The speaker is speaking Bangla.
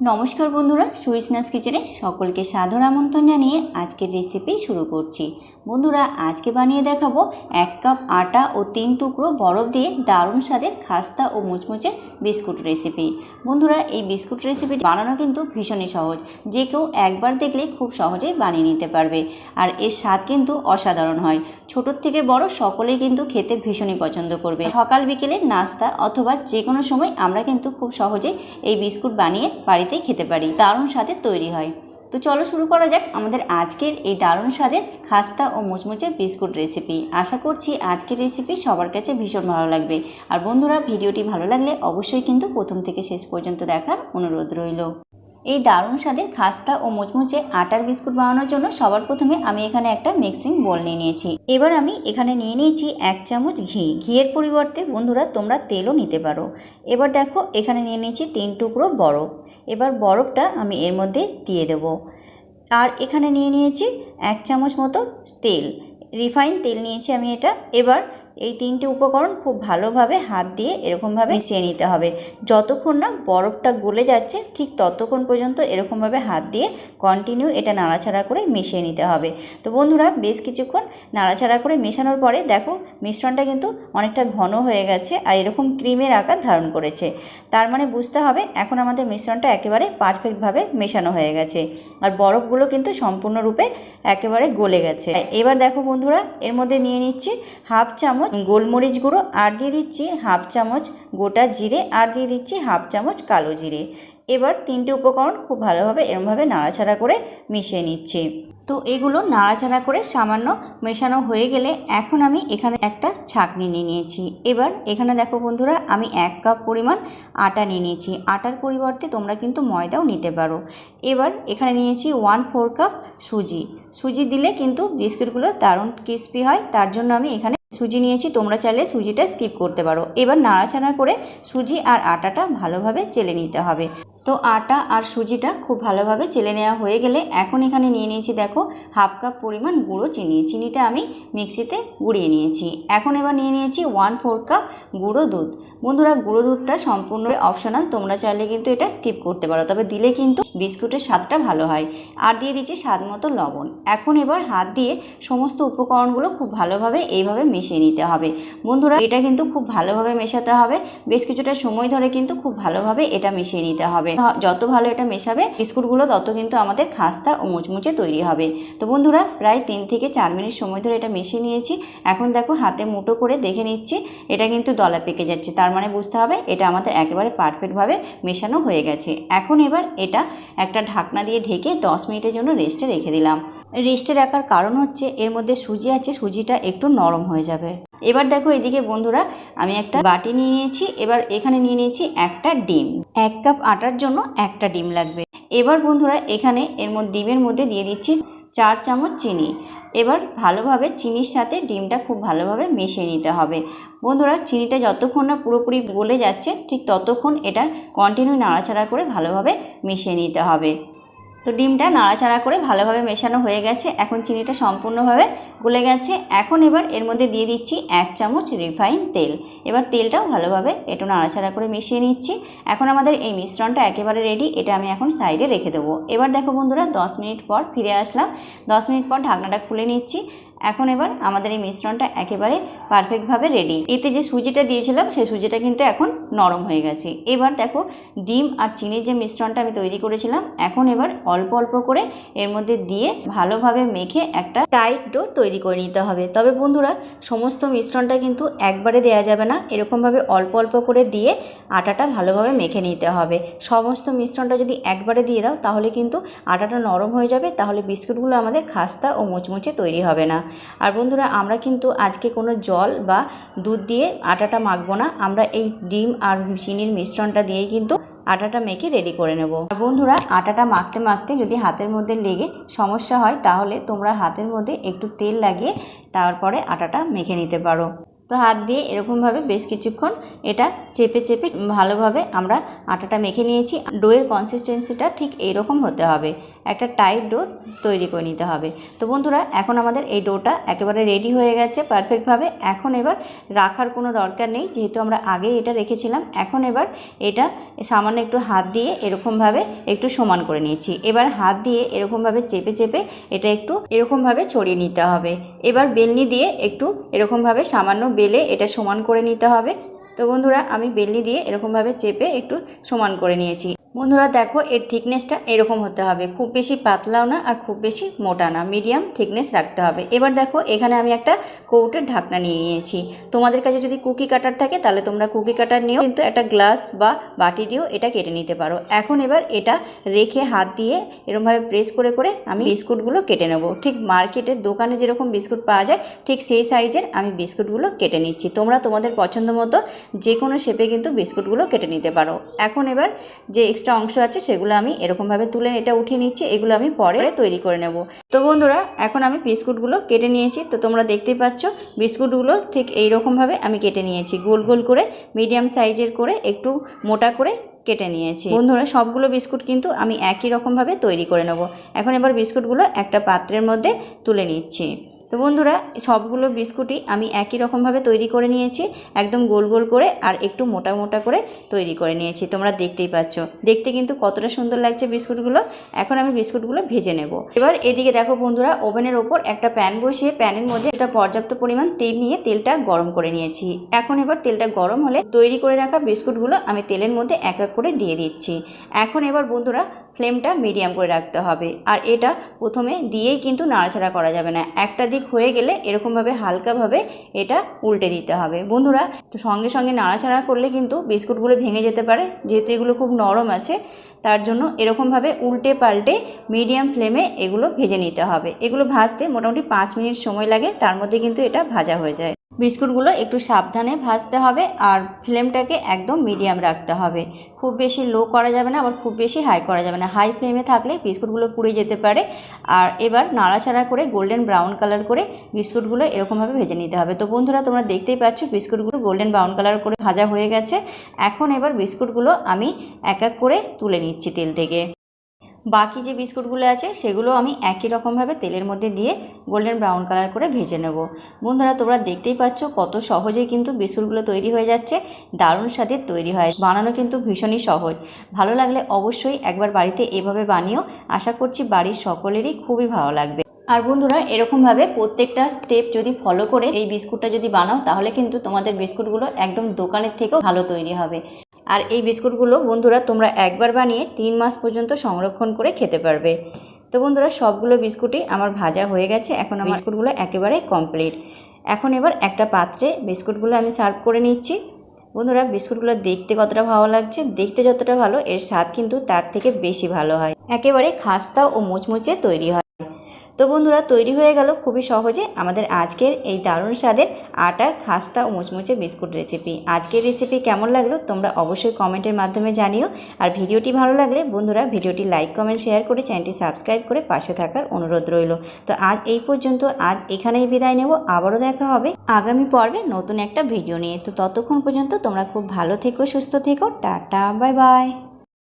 নমস্কার বন্ধুরা সুইসনাস কিচেনে সকলকে সাদর আমন্ত্রণ জানিয়ে আজকের রেসিপি শুরু করছি। বন্ধুরা, আজকে বানিয়ে দেখাবো এক কাপ আটা ও তিন টুকরো বরফ দিয়ে দারুণ স্বাদের খাস্তা ও মুচমুচে বিস্কুট রেসিপি বন্ধুরা, এই বিস্কুট রেসিপি বানানো কিন্তু ভীষণই সহজ। যে কেউ একবার দেখলে খুব সহজেই বানিয়ে নিতে পারবে। আর এর স্বাদ কিন্তু অসাধারণ হয়। ছোটোর থেকে বড় সকলেই কিন্তু খেতে ভীষণই পছন্দ করবে। সকাল বিকেলে নাস্তা অথবা যে কোনো সময় আমরা কিন্তু খুব সহজেই এই বিস্কুট বানিয়ে বাড়িতেই খেতে পারি, দারুণ স্বাদে তৈরি হয়। তো চলো শুরু করা যাক আমাদের আজকের এই দারুণ স্বাদের খাস্তা ও মুচমুচে বিস্কুট রেসিপি আশা করছি আজকের রেসিপি সবার কাছে ভীষণ ভালো লাগবে। আর বন্ধুরা, ভিডিওটি ভালো লাগলে অবশ্যই কিন্তু প্রথম থেকে শেষ পর্যন্ত দেখার অনুরোধ রইল। এই দারুণ স্বাদের খাস্তা ও মুচমুচে আটার বিস্কুট বানানোর জন্য সবার প্রথমে আমি এখানে একটা মিক্সিং বোল নিয়ে নিয়েছি। এবার আমি এখানে নিয়ে নিয়েছি এক চামচ ঘি। ঘিয়ের পরিবর্তে বন্ধুরা তোমরা তেলও নিতে পারো। এবার দেখো, এখানে নিয়ে নিয়েছি তিন টুকরো বরফ। এবার বরফটা আমি এর মধ্যে দিয়ে দেব। আর এখানে নিয়ে নিয়েছি এক চামচ মতো তেল। রিফাইন তেল নিয়েছি আমি এটা। এবার এই তিনটে উপকরণ খুব ভালোভাবে হাত দিয়ে এরকমভাবে মিশিয়ে নিতে হবে। যতক্ষণ না বরফটা গলে যাচ্ছে, ঠিক ততক্ষণ পর্যন্ত এরকমভাবে হাত দিয়ে কন্টিনিউ এটা নাড়াচাড়া করে মিশিয়ে নিতে হবে। তো বন্ধুরা, বেশ কিছুক্ষণ নাড়াচাড়া করে মেশানোর পরে দেখো মিশ্রণটা কিন্তু অনেকটা ঘন হয়ে গেছে আর এরকম ক্রিমের আকার ধারণ করেছে। তার মানে বুঝতে হবে এখন আমাদের মিশ্রণটা একেবারে পারফেক্টভাবে মেশানো হয়ে গেছে আর বরফগুলো কিন্তু সম্পূর্ণরূপে একেবারে গলে গেছে। এবার দেখো বন্ধুরা, এর মধ্যে নিয়ে নিচ্ছি হাফ চামচ গোলমরিচ গুঁড়ো, আর দিয়ে দিচ্ছি হাফ চামচ গোটা জিরে, আর দিয়ে দিচ্ছি হাফ চামচ কালো জিরে। এবার তিনটে উপকরণ খুব ভালোভাবে এরমভাবে নাড়াচাড়া করে মিশিয়ে নিচ্ছি। তো এগুলো নাড়াচাড়া করে সামান্য মেশানো হয়ে গেলে এখন আমি এখানে একটা ছাঁকনি নিয়ে নিয়েছি। এবার এখানে দেখো বন্ধুরা, আমি এক কাপ পরিমাণ আটা নিয়ে নিয়েছি। আটার পরিবর্তে তোমরা কিন্তু ময়দাও নিতে পারো। এবার এখানে নিয়েছি ওয়ান ফোর কাপ সুজি। সুজি দিলে কিন্তু বিস্কুটগুলো দারুণ ক্রিস্পি হয়, তার জন্য আমি এখানে সুজি নিয়েছি, তোমরা চাইলে সুজিটা স্কিপ করতে পারো। এবার নাড়াচাড়া করে সুজি আর আটাটা ভালোভাবে চেলে নিতে হবে। তো আটা আর সুজিটা খুব ভালোভাবে চেলে নেওয়া হয়ে গেলে এখন এখানে নিয়ে নিয়েছি দেখো হাফ কাপ পরিমাণ গুঁড়ো চিনি। চিনিটা আমি মিক্সিতে গুঁড়িয়ে নিয়েছি। এখন এবার নিয়ে নিয়েছি ওয়ান ফোর কাপ গুঁড়ো দুধ। বন্ধুরা, গুঁড়ো দুধটা সম্পূর্ণ অপশনাল তোমরা চাইলে কিন্তু এটা স্কিপ করতে পারো, তবে দিলে কিন্তু বিস্কুটের স্বাদটা ভালো হয়। আর দিয়ে দিচ্ছি স্বাদ মতো লবণ। এখন এবার হাত দিয়ে সমস্ত উপকরণগুলো খুব ভালোভাবে এইভাবে মিশিয়ে নিতে হবে। বন্ধুরা, এটা কিন্তু খুব ভালোভাবে মেশাতে হবে। বেশ কিছুটা সময় ধরে কিন্তু খুব ভালোভাবে এটা মিশিয়ে নিতে হবে। যত ভালো এটা মেশাবে, বিস্কুটগুলো তত কিন্তু আমাদের খাস্তা ও মুচমুচে তৈরি হবে। তো বন্ধুরা, প্রায় তিন থেকে চার মিনিট সময় ধরে এটা মিশিয়ে নিয়েছি। এখন দেখো হাতে মুটো করে দেখে নিচ্ছি, এটা কিন্তু দলা পেকে যাচ্ছে। তার মানে বুঝতে হবে এটা আমাদের একেবারে পারফেক্টভাবে মেশানো হয়ে গেছে। এখন এবার এটা একটা ঢাকনা দিয়ে ঢেকে দশ মিনিটের জন্য রেস্টে রেখে দিলাম। রেস্টে রাখার কারণ হচ্ছে, এর মধ্যে সুজি আছে, সুজিটা একটু নরম হয়ে যাবে। এবার দেখো এদিকে বন্ধুরা, আমি একটা বাটি নিয়ে নিয়েছি, এবার এখানে নিয়ে নিয়েছি একটা ডিম। এক কাপ আটার জন্য একটা ডিম লাগবে। এবার বন্ধুরা, এখানে এর মধ্যে, ডিমের মধ্যে দিয়ে দিচ্ছি চার চামচ চিনি। এবার ভালোভাবে চিনির সাথে ডিমটা খুব ভালোভাবে মিশিয়ে নিতে হবে। বন্ধুরা, চিনিটা যতক্ষণ না পুরোপুরি গলে যাচ্ছে, ঠিক ততক্ষণ এটা কন্টিনিউ নাড়াচাড়া করে ভালোভাবে মিশিয়ে নিতে হবে। তো ডিমটা নাড়াচাড়া করে ভালোভাবে মেশানো হয়ে গেছে। এখন চিনিটা সম্পূর্ণভাবে গলে গেছে। এখন এবার এর মধ্যে দিয়ে দিচ্ছি এক চামচ রিফাইন তেল। এবার তেলটাও ভালোভাবে একটু নাড়াচাড়া করে মিশিয়ে নিচ্ছি। এখন আমাদের এই মিশ্রণটা একেবারে রেডি এটা আমি এখন সাইডে রেখে দেবো। এবার দেখো বন্ধুরা, দশ মিনিট পর ফিরে আসলাম। দশ মিনিট পর ঢাকনাটা খুলে নিচ্ছি। এখন এবার আমাদের এই মিশ্রণটা একেবারে পারফেক্টভাবে রেডি এতে যে সুজিটা দিয়েছিলাম, সেই সুজিটা কিন্তু এখন নরম হয়ে গেছে। এবার দেখো, ডিম আর চিনির যে মিশ্রণটা আমি তৈরি করেছিলাম, এখন এবার অল্প অল্প করে এর মধ্যে দিয়ে ভালোভাবে মেখে একটা টাইট ডো তৈরি করে নিতে হবে। তবে বন্ধুরা, সমস্ত মিশ্রণটা কিন্তু একবারে দেওয়া যাবে না। এরকমভাবে অল্প অল্প করে দিয়ে আটাটা ভালোভাবে মেখে নিতে হবে। সমস্ত মিশ্রণটা যদি একবারে দিয়ে দাও, তাহলে কিন্তু আটাটা নরম হয়ে যাবে। তাহলে বিস্কুটগুলো আমাদের খাস্তা ও মুচমুচে তৈরি হবে না। আর বন্ধুরা, আমরা কিন্তু আজকে কোনো জল বা দুধ দিয়ে আটাটা মাখবো না। আমরা এই ডিম আর চিনির মিশ্রণটা দিয়েই কিন্তু আটাটা মেখে রেডি করে নেব। আর বন্ধুরা, আটাটা মাখতে মাখতে যদি হাতের মধ্যে লেগে সমস্যা হয়, তাহলে তোমরা হাতের মধ্যে একটু তেল লাগিয়ে তারপরে আটাটা মেখে নিতে পারো। তো হাত দিয়ে এরকমভাবে বেশ কিছুক্ষণ এটা চেপে চেপে ভালোভাবে আমরা আটাটা মেখে নিয়েছি। ডোয়ের কনসিস্টেন্সিটা ঠিক এইরকম হতে হবে। একটা টাইট ডো তৈরি করে নিতে হবে। তো বন্ধুরা, এখন আমাদের এই ডোটা একেবারে রেডি হয়ে গেছে পারফেক্টভাবে এখন এবার রাখার কোনো দরকার নেই, যেহেতু আমরা আগে এটা রেখেছিলাম। এখন এবার এটা সামান্য একটু হাত দিয়ে এরকমভাবে একটু সমান করে নিয়েছি। এবার হাত দিয়ে এরকমভাবে চেপে চেপে এটা একটু এরকমভাবে ছড়িয়ে নিতে হবে। এবার বেলনি দিয়ে একটু এরকমভাবে সামান্য বেলে এটা সমান করে নিতে হবে। তো বন্ধুরা, আমি বেলনি দিয়ে এরকমভাবে চেপে একটু সমান করে নিয়েছি। বন্ধুরা দেখো, এর থিকনেসটা এরকম হতে হবে। খুব বেশি পাতলাও না আর খুব বেশি মোটা না মিডিয়াম থিকনেস রাখতে হবে। এবার দেখো, এখানে আমি একটা কৌটের ঢাকনা নিয়ে নিয়েছি। তোমাদের কাছে যদি কুকি কাটার থাকে, তাহলে তোমরা কুকি কাটার নিয়েও কিন্তু একটা গ্লাস বা বাটি দিয়েও এটা কেটে নিতে পারো। এখন এবার এটা রেখে হাত দিয়ে এরকমভাবে প্রেস করে করে আমি বিস্কুটগুলো কেটে নেব। ঠিক মার্কেটের দোকানে যেরকম বিস্কুট পাওয়া যায়, ঠিক সেই সাইজের আমি বিস্কুটগুলো কেটে নিচ্ছি। তোমরা তোমাদের পছন্দ মতো যে কোনো শেপে কিন্তু বিস্কুটগুলো কেটে নিতে পারো। এখন এবার যে এক্সট্রা অংশ আছে, সেগুলো আমি এরকমভাবে তুলে এটা উঠিয়ে নিচ্ছি, এগুলো আমি পরে তৈরি করে নেব। তো বন্ধুরা, এখন আমি বিস্কুটগুলো কেটে নিয়েছি। তো তোমরা দেখতেই পাচ্ছ, বিস্কুটগুলো ঠিক এই রকমভাবে আমি কেটে নিয়েছি। গোল গোল করে, মিডিয়াম সাইজের করে, একটু মোটা করে কেটে নিয়েছি। বন্ধুরা, সবগুলো বিস্কুট কিন্তু আমি একই রকমভাবে তৈরি করে নেব। এখন এবার বিস্কুটগুলো একটা পাত্রের মধ্যে তুলে নিচ্ছি। তো বন্ধুরা, সবগুলো বিস্কুটই আমি একই রকমভাবে তৈরি করে নিয়েছি। একদম গোল গোল করে আর একটু মোটা মোটা করে তৈরি করে নিয়েছি, তোমরা দেখতেই পাচ্ছ। দেখতে কিন্তু কতটা সুন্দর লাগছে বিস্কুটগুলো। এখন আমি বিস্কুটগুলো ভেজে নেব। এবার এদিকে দেখো বন্ধুরা, ওভেনের ওপর একটা প্যান বসিয়ে প্যানের মধ্যে একটা পর্যাপ্ত পরিমাণ তেল নিয়ে তেলটা গরম করে নিয়েছি। এখন এবার তেলটা গরম হলে তৈরি করে রাখা বিস্কুটগুলো আমি তেলের মধ্যে এক এক করে দিয়ে দিচ্ছি। এখন এবার বন্ধুরা ফ্লেমটা মিডিয়াম করে রাখতে হবে। আর এটা প্রথমে দিয়েই কিন্তু নাড়াচাড়া করা যাবে না। একটা দিক হয়ে গেলে এরকমভাবে হালকাভাবে এটা উল্টে দিতে হবে। বন্ধুরা, তো সঙ্গে সঙ্গে নাড়াচাড়া করলে কিন্তু বিস্কুটগুলো ভেঙে যেতে পারে। যেহেতু এগুলো খুব নরম আছে, তার জন্য এরকমভাবে উল্টে পাল্টে মিডিয়াম ফ্লেমে এগুলো ভেজে নিতে হবে। এগুলো ভাজতে মোটামুটি পাঁচ মিনিট সময় লাগে, তার মধ্যে কিন্তু এটা ভাজা হয়ে যায়। বিস্কুটগুলো একটু সাবধানে ভাজতে হবে আর ফ্লেমটাকে একদম মিডিয়াম রাখতে হবে। খুব বেশি লো করা যাবে না, আবার খুব বেশি হাই করা যাবে না। হাই ফ্লেমে থাকলে বিস্কুটগুলো পুড়ে যেতে পারে। আর এবার নাড়াচাড়া করে গোল্ডেন ব্রাউন কালার করে বিস্কুটগুলো এরকমভাবে ভেজে নিতে হবে। তো বন্ধুরা, তোমরা দেখতেই পাচ্ছ বিস্কুটগুলো গোল্ডেন ব্রাউন কালার করে ভাজা হয়ে গেছে। এখন এবার বিস্কুটগুলো আমি এক এক করে তুলে নিচ্ছি তেল থেকে। বাকি যে বিস্কুটগুলো আছে, সেগুলো আমি একই রকমভাবে তেলের মধ্যে দিয়ে গোল্ডেন ব্রাউন কালার করে ভেজে নেব। বন্ধুরা, তোমরা দেখতেই পাচ্ছ কত সহজেই কিন্তু বিস্কুটগুলো তৈরি হয়ে যাচ্ছে, দারুণ স্বাদের তৈরি হয়, বানানো কিন্তু ভীষণই সহজ। ভালো লাগলে অবশ্যই একবার বাড়িতে এভাবে বানিয়েও আশা করছি বাড়ির সকলেরই খুবই ভালো লাগবে। আর বন্ধুরা, এরকমভাবে প্রত্যেকটা স্টেপ যদি ফলো করে এই বিস্কুটটা যদি বানাও, তাহলে কিন্তু তোমাদের বিস্কুটগুলো একদম দোকানের থেকেও ভালো তৈরি হবে। আর এই বিস্কুটগুলো বন্ধুরা তোমরা একবার বানিয়ে তিন মাস পর্যন্ত সংরক্ষণ করে খেতে পারবে। তো বন্ধুরা, সবগুলো বিস্কুটই আমার ভাজা হয়ে গেছে। এখন আমার বিস্কুটগুলো একেবারে কমপ্লিট। এখন এবার একটা পাত্রে বিস্কুটগুলো আমি সার্ভ করে নিচ্ছি। বন্ধুরা, বিস্কুটগুলো দেখতে কতটা ভালো লাগছে, দেখতে যতটা ভালো, এর স্বাদ কিন্তু তার থেকে বেশি ভালো হয়। একেবারে খাস্তা ও মুচমুচে তৈরি হয়। তো বন্ধুরা, তৈরি হয়ে গেল খুবই সহজে আমাদের আজকের এই দারুণ স্বাদের আটার খাস্তা ও মুচমুচে বিস্কুট রেসিপি আজকের রেসিপি কেমন লাগল তোমরা অবশ্যই কমেন্টের মাধ্যমে জানিও। আর ভিডিওটি ভালো লাগলে বন্ধুরা, ভিডিওটি লাইক কমেন্ট শেয়ার করে চ্যানেলটি সাবস্ক্রাইব করে পাশে থাকার অনুরোধ রইল। তো আজ এই পর্যন্ত, আজ এখানেই বিদায় নেব। আবারও দেখা হবে আগামী পর্বে নতুন একটা ভিডিও নিয়ে। তো ততক্ষণ পর্যন্ত তোমরা খুব ভালো থেকো, সুস্থ থেকো। Tata bye bye